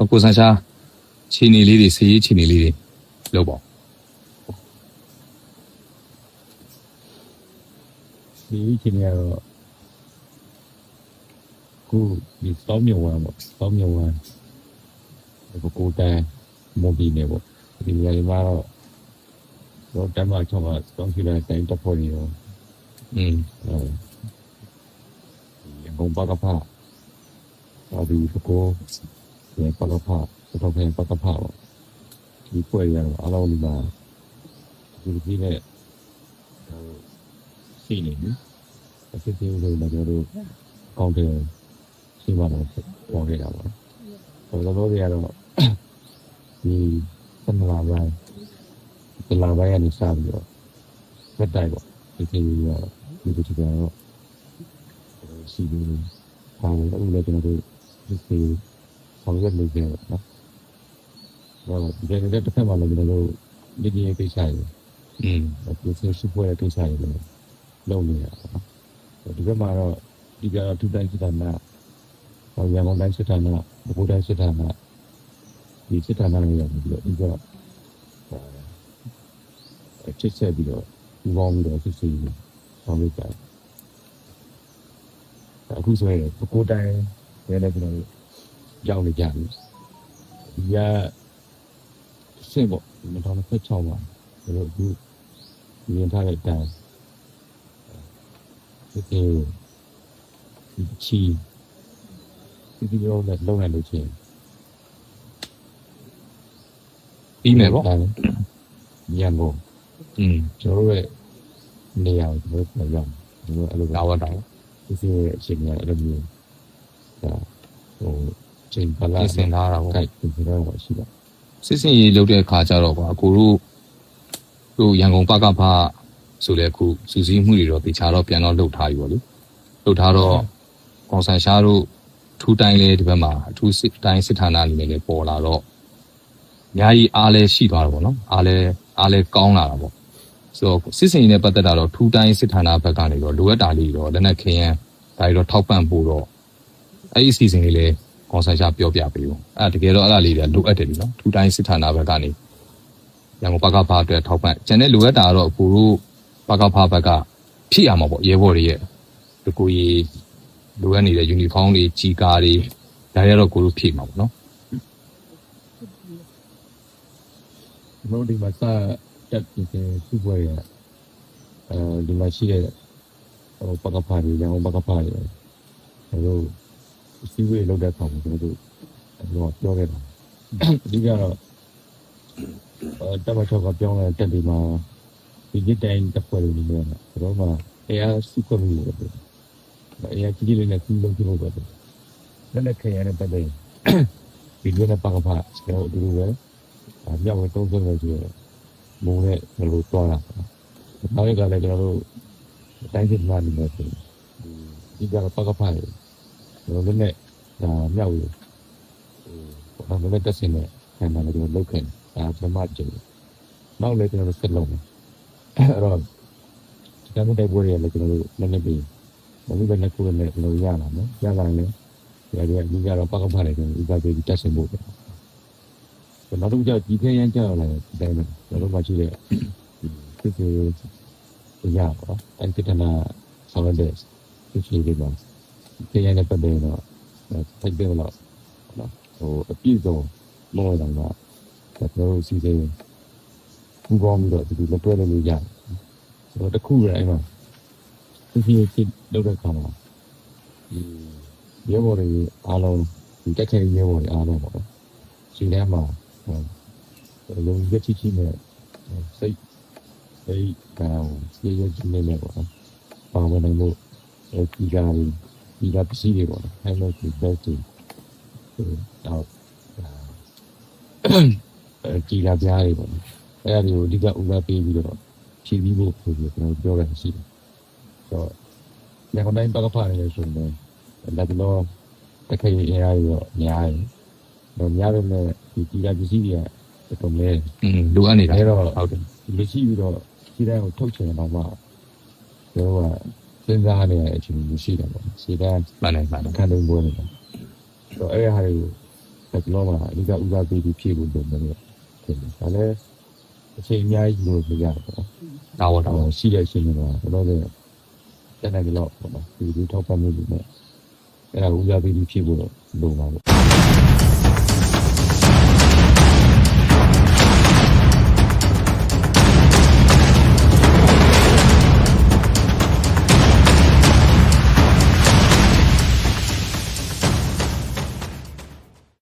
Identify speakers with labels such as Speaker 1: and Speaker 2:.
Speaker 1: အကိုဆန်ရှာခြေနေလေးတွေစီရေးခြေနေလေးတွေလောက်ပါ
Speaker 2: ဒီအချိန်ကတော့ခုဒီစောင်းမြဝမ်းပေါ့စောင်းမြဝမ်းဒီကိုတန်းမော်ဘီနေပေါ့ဒီနေရာမှာတော့တော့တမ်းမချောင်းကစောင်းရှိတဲ့တိုင်းတက်ဖို့နေရော
Speaker 1: อืม
Speaker 2: အဲဒီဘုံပကဖာဟောဒီကို ဒီပကဖာတော့ပြန်ပကဖာပေါ့ဒီပွဲရတော့အလုံးဒီမှာဒီဒီနဲ့စီနေပြီအစစ်သေးလေးလည်းကျွန်တော်တို့ကောင်းတယ်ရှိမှတော့ပေါ်ခဲ့တာပါဟိုလိုလိုတွေကတော့ဒီသနလာပိုင်းသလာပိုင်းကနေစပြီးတော့ဖက်တိုက်ပေါ့ဒီဒီရောဒီဒီကတော့စီပြီးဟာလည်းလည်းကျွန်တော်တို့ဒီစီ ဆောင်ရွက်နေကြတယ်နော်။တော့ဒီကနေ့တစ်ဖက်မှာလည်းကျွန်တော်တို့ဒီဒီကိစ္စတွေ
Speaker 1: อืม
Speaker 2: ဒီစီစုပွဲကိစ္စတွေလည်းလုပ်နေရတာနော်။ဒီဘက်မှာတော့ဒီကတော့ထူတိုင်းစစ်တာနာဟောရန်ကုန်တိုင်းစစ်တာနာဘုဒ္ဓတိုင်းစစ်တာနာဒီစစ်တာနာတွေရောက်ပြီးတော့ဒီကတော့အချစ်ဆက်ပြီးတော့ဒီပေါင်းပြီးတော့စစ်စီဆောင်ရွက်ကြတယ်အခုဆိုရင်ပကိုးတိုင်းရဲလည်းကျွန်တော်တို့ ကြောက်နေကြပြီဒီကစင်ပေါ့ဒီ2016ပါကျွန်တော်အခုမြင်ထားတဲ့အတိုင်းဒီဒီဒီချီဒီဒီရောလည်းလုံးနိုင်လို့ချင်း
Speaker 1: ပြီးမယ်ပေါ့
Speaker 2: ညံကုန်
Speaker 1: อืม
Speaker 2: ကျွန်တော်တို့ရဲ့နေရာကိုကျွန်တော်တို့ပြန်ရောက်ကျွန်တော်အဲ့လို
Speaker 1: ဒါဝတ်တော့
Speaker 2: ဒီစီရဲ့အချိန်ကအဲ့လိုမျိုးဒါဟို ချိန်ပလာ
Speaker 1: ပြင်ဆင်ထားတာပေါ့
Speaker 2: ကိုက်ပြင်တော့ရှိတာ
Speaker 1: စစ်စင်ရေးလုပ်တဲ့အခါကျတော့ကွာအကိုတို့တို့ရန်ကုန်ပကဖဆိုလဲအခုစူးစီးမှုတွေတော့တေချာတော့ပြန်တော့လှုပ်ထားပြီပေါ့လေလှုပ်ထားတော့ကောင်ဆန်ရှားတို့ထူတိုင်းလဲဒီဘက်မှာအထူးစစ်တိုင်းစစ်ဌာနအနေနဲ့လည်းပေါ်လာတော့အများကြီးအားလဲရှိသွားတော့ဗောနော်အားလဲအားလဲကောင်းလာတာပေါ့ဆိုတော့စစ်စင်ရေးနဲ့ပတ်သက်တာတော့ထူတိုင်းစစ်ဌာနဘက်ကနေတော့လိုအပ်တာလေးတော့လက်နက်ခင်းရန်ဒါတွေတော့ထောက်ပံ့ဖို့တော့အဲ့ဒီအစီအစဉ်လေးလည်း ကောင်ဆန်ရှားပြောပြပေးဖို့အဲ့ဒါတကယ်တော့အဲ့ဒါလေးတွေလိုအပ်တယ်ပြီနော်ထူတိုင်းစစ်ဌာနဘက်ကနေရန်ကုန်ပကဖအတွက်ထောက်ပံ့ကျန်တဲ့လိုအပ်တာကတော့အကိုတို့ပကဖဘက်ကဖြစ်ရမှာပေါ့ရဲဘော်တွေရဲ့ဒီကိုကြီးလိုအပ်နေတဲ့ယူနီဖောင်းတွေကြီးကားတွေဒါတွေကတော့ကိုတို့ဖြည့်မှာပေါ့နော်
Speaker 2: ကျွန်တော်ဒီမှာစတက်ပြင်ဆင်စုပွဲရအဲဒီမှာရှိတဲ့ဟိုပကဖာတွေရအောင်ပကဖာတွေကျွ န်တော်တို့စီဝေးလောက်တဲ့အခါမှာကျွန်တော်တို့တော့ပြောခဲ့တာအဓိကတော့အဲတမချောကပြောင်းလာတက်ဒီမှာဒီကြတိုင်းတက်ပွဲတွေနေတယ်ကျွန်တော်မှအဲအားစုခွင့်မှုတွေအဲအားကြီးကြီးလေးနဲ့ကူးလုံးပြုလုပ်တယ်လည်းလည်းခရရတဲ့ပတ်သက်ဒီလိုနဲ့ပကဖာကျွန်တော်တို့ပဲအမြောက်ဝဲသုံးဆုံးလို့ဆိုရမုံနဲ့ဘယ်လိုသွားတာနောက်ရကလည်းကျွန်တော်တို့တိုင်းစစ်မှနေတယ်ဆိုဒီကတော့ပကဖာတွေ ကျွန်တော်တို့လည်းဒါမြောက်ဝဲဟိုဘာလို့တက်စင်နဲ့ခံတာလည်းကျွန်တော်လုပ်ခဲ့ဒါပထမကြိမ်နောက်လည်းကျွန်တော်တို့ဆက်လုပ်မယ်အဲ့တော့ဒီကနေ့တိုက်ပွဲတွေလည်းကျွန်တော်တို့လည်းလည်းပြီးဘယ်လိုပဲလက်ကိုလည်းကျွန်တော်ရလာမယ်ရလာရင်လည်းဒီကဒီကတော့ပကဖာတွေကျွန်တော်ဥပဒေတက်စင်ဖို့ပဲနောက်တစ်ခုကျဒီခဲရမ်းကြောက်လာတယ်ဒီတိုင်းပဲကျွန်တော်တို့မှရှိတဲ့ဖြစ်ဖြစ်ရပါအဲ့ဒီတနာဆောင်းတဲ့ဖြစ်ဖြစ်တွေပါ ခဲရမ်းတဲ့ပတ်သက်တော့ထိုက်တယ်လို့နော်ဟိုအပြည့်စုံမောတော့ကကျွန်တော်တို့စီစဉ်ပူပေါင်းပြီးတော့ဒီလက်တွဲလို့ရတယ်ဆိုတော့တခုရအဲ့မှာဖြစ်ဖြစ်ဖြစ်လုပ်တဲ့ခါမှာဒီရဲဘော်တွေအားလုံးဒီတက်ခဲရဲဘော်တွေအားလုံးပေါ့စီထဲမှာလုံးဝချစ်ချစ်နဲ့စိတ်စိတ်ကောင်းရေရကြီးနေနေပေါ့နော်။ပါဝင်နိုင်လို့ဒီကား ဒီကားပစ္စည်းတွေပေါ့နော်။အဲလိုဒီဘက်တီတော့အဲဒီကားပြားတွေပေါ့နော်။အဲဒါတွေကိုအဓိကဥပပေးပြီးတော့ဖြည့်ပြီးဖို့ဆိုပြီးကျွန်တော်ပြောရရှိတယ်။ဆိုတော့ညကုန်တိုင်းပကဖားနေဆိုရင်လက်တော့တခဲရရရောများတယ်။တော့များတယ်နဲ့ဒီဒီကားပစ္စည်းတွေကတော်တော်လေး
Speaker 1: อืมလိုအပ်နေတာ
Speaker 2: အဲတော့
Speaker 1: ဟုတ်တယ်
Speaker 2: ဒီလိုရှိပြီးတော့စီတိုင်းကိုထုတ်ချင်တော့မှကျွန်တော်က စဉ်းစားနေတဲ့အချိန်မျိုးရှိတယ်ပေါ့စီတိုင်း
Speaker 1: မှန်တယ်မှန်တယ်
Speaker 2: ခံလို့ပွဲနေတာဆိုတော့အဲ့ဒီဟာတွေကိုက်လောမှာအဓိကဥစားပေးပြီးဖြည့်ဖို့လုပ်နေတယ်ဖြစ်တယ်ဒါလည်းအချိန်အများကြီးလို့ပြရတယ်ပေါ့
Speaker 1: ဒါပေါ့ဒါ
Speaker 2: ဟော
Speaker 1: ပေါ့
Speaker 2: ရှိတဲ့အချိန်တွေမှာတော့လည်းတက်နိုင်ကြတော့ပေါ့နော်ဒီဒီထောက်ပံ့မှုတွေနဲ့အဲ့ဒါဥစားပေးပြီးဖြည့်ဖို့တော့လုပ်ပါပေါ့